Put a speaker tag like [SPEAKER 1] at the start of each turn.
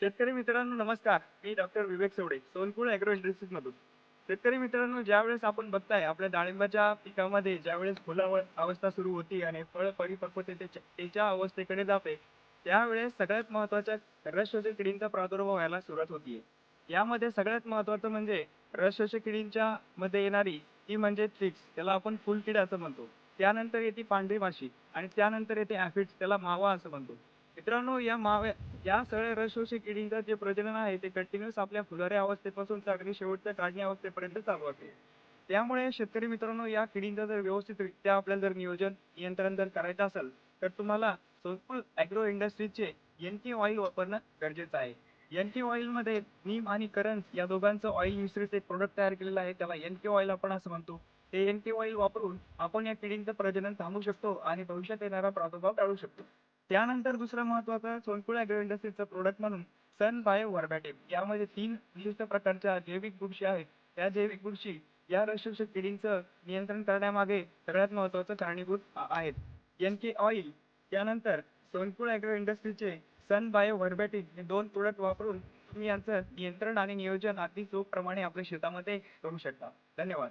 [SPEAKER 1] शेतकरी मित्रांनो नमस्कार. मी doctor Vivek Savade Sonpur agro industries मधून. शेतकरी मित्रांनो ज्यावेळेस आपण बघताय आपल्या डाळिंबाच्या पिकामध्ये ज्यावेळेस फुलावर अवस्था सुरू होती आणि फळ परिपक्वतेच्या त्याच्या अवस्थेकडे जाते त्यावेळेस सगळ्यात महत्त्वाच्या रसशोषक किडींचा प्रादुर्भाव व्हायला सुरुवात होतीये. यामध्ये सगळ्यात महत्वाचं म्हणजे रसशोषक किडींच्या मध्ये येणारी ती म्हणजे ट्रिक्स त्याला आपण फुलकीड असं म्हणतो. त्यानंतर येते पांढरी माशी आणि त्यानंतर येते ऍफिड्स त्याला मावा असं म्हणतो. मित्रांनो या माव्या या सगळ्या रसशोषी किडींचं जे प्रजनन आहे ते कंटिन्युअस आपल्या फुलारे अवस्थेपासून तर अगदी शेवटच्या काढणी अवस्थेपर्यंत चालू असते त्यामुळे शेतकरी मित्रांनो या किडींचं जर व्यवस्थितरित्या आपल्याला जर नियोजन नियंत्रण जर करायचं असेल तर तुम्हाला सोनपूर अॅग्रो इंडस्ट्रीजचे एन टी ऑइल वापरणं गरजेचं आहे. एन टी ऑइलमध्ये नीम आणि करंज या दोघांचं ऑइल मिश्रित एक प्रोडक्ट तयार केलेलं आहे. त्याला एन टी ऑइल आपण असं म्हणतो. ते एन टी ऑइल वापरून आपण या किडींचं प्रजनन थांबवू शकतो आणि भविष्यात येणारा प्रादुर्भाव टाळू शकतो. त्यानंतर दुसरं महत्वाचं सोनपूर अॅग्रो इंडस्ट्रीजचा प्रोडक्ट म्हणून सन बायो व्हर्बॅटिव यामध्ये तीन विशिष्ट प्रकारच्या जैविक बुरशी आहेत. त्या जैविक बुरशी या रसशोषक किडींचं नियंत्रण करण्यामागे सगळ्यात महत्वाचं कारणीभूत आहेत. एन के ऑइल त्यानंतर सोनपूर अॅग्रो इंडस्ट्रीजचे सन बायो व्हर्बॅटिव हे दोन प्रोडक्ट वापरून तुम्ही यांचं नियंत्रण आणि नियोजन अगदी चोखप्रमाणे आपल्या शेतामध्ये करू शकता. धन्यवाद.